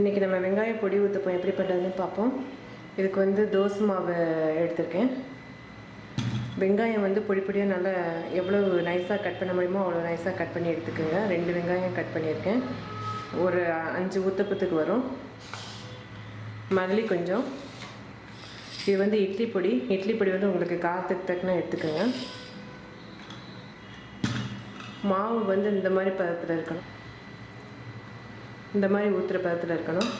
இன்றைக்கி நம்ம வெங்காய பொடி ஊற்றப்போம் எப்படி பண்ணுறதுன்னு பார்ப்போம். இதுக்கு வந்து தோசை மாவு எடுத்திருக்கேன். வெங்காயம் வந்து பொடி பொடியாக நல்லா எவ்வளோ நைஸாக கட் பண்ண முடியுமோ அவ்வளோ நைஸாக கட் பண்ணி எடுத்துக்கோங்க. ரெண்டு வெங்காயம் கட் பண்ணியிருக்கேன். ஒரு அஞ்சு ஊத்தப்பத்துக்கு வரும். மல்லி கொஞ்சம். இது வந்து இட்லி பொடி. இட்லி பொடி வந்து உங்களுக்கு காற்றுக்கு தக்குனா எடுத்துக்கோங்க. மாவு வந்து இந்த மாதிரி பதத்தில் இருக்கணும். இந்த மாதிரி ஊற்றுற பதத்தில் இருக்கணும்.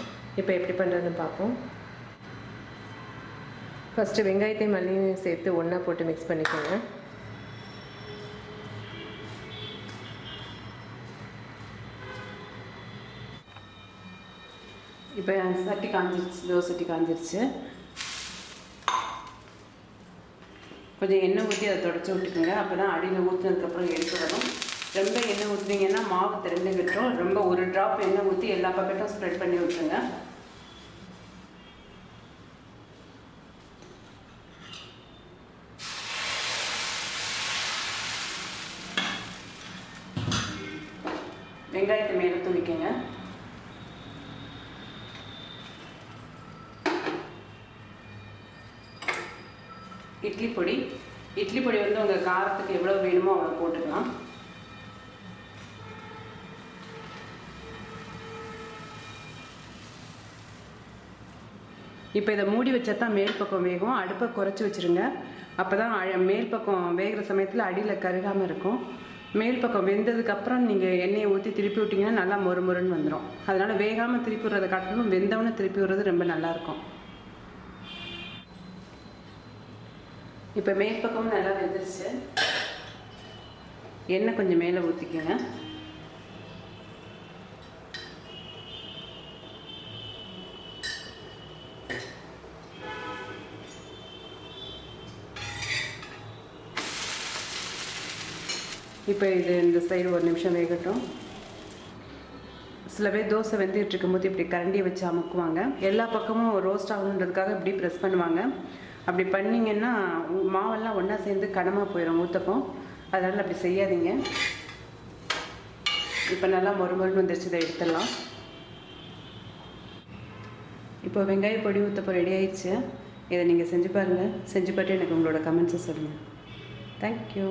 இப்போ எப்படி பண்ணுறதுன்னு பார்ப்போம். ஃபஸ்ட்டு வெங்காயத்தையும் மல்லியும் சேர்த்து ஒன்றா போட்டு மிக்ஸ் பண்ணிக்கோங்க. இப்போ சட்டி காஞ்சிருச்சு தோசை சட்டி காஞ்சிருச்சு. கொஞ்சம் எண்ணெய் ஊற்றி அதை தொடச்சி விட்டுக்கோங்க. அப்போ தான் அடியில் ஊற்றுனதுக்கப்புறம் எடுத்து வரும் ரொம்ப எண்ணெய் ஊற்றுனீங்கன்னா மாவு திறந்து விட்டுரும் ரொம்ப ஒரு ட்ராப் எண்ணெய் ஊற்றி எல்லா பக்கெட்டும் ஸ்ப்ரெட் பண்ணி விட்டுருங்க. வெங்காயத்தை மேலே தூவிக்கங்க. இட்லி பொடி. இட்லி பொடி வந்து உங்கள் காரத்துக்கு எவ்வளோ வேணுமோ அவ்வளோ போட்டுக்கலாம். இப்போ இதை மூடி வச்சா தான் மேல் பக்கம் வேகும். அடுப்பை குறைச்சி வச்சுருங்க. அப்போ தான் மேல் பக்கம் வேகிற சமயத்தில் அடியில் கருகாமல் இருக்கும். மேல் பக்கம் வெந்ததுக்கப்புறம் நீங்கள் எண்ணெயை ஊற்றி திருப்பி விட்டிங்கன்னா நல்லா மொறு மொறுன்னு வந்துடும் அதனால் வேகாமல் திருப்பி விடுறதை காட்டிலும் வெந்தவனை திருப்பி விடுறது ரொம்ப நல்லாயிருக்கும் இப்போ மேல் பக்கமும் நல்லா வெந்துருச்சு. எண்ணெய் கொஞ்சம் மேலே ஊற்றிக்கோங்க இப்போ இது இந்த சைடு ஒரு நிமிஷம் வேகட்டும். சில பேர் தோசை வெந்துட்டு இருக்கும்போது இப்படி கரண்டியை வச்சு அமுக்குவாங்க. எல்லா பக்கமும் ரோஸ்ட் ஆகணுன்றதுக்காக இப்படி ப்ரெஸ் பண்ணுவாங்க. அப்படி பண்ணிங்கன்னா மாவெல்லாம் ஒன்றா சேர்ந்து கனமாக போயிடும் ஊற்றப்போம் அதனால் அப்படி செய்யாதீங்க. இப்போ நல்லா மொறுமொறுன்னு வந்துருச்சு இதை எடுத்துடலாம். இப்போ வெங்காய பொடி ஊற்றப்போ ரெடி ஆயிடுச்சு. இதை நீங்கள் செஞ்சு பாருங்கள் செஞ்சு பார்த்து எனக்கு உங்களோட கமெண்ட்ஸை சொல்லுங்கள் தேங்க்யூ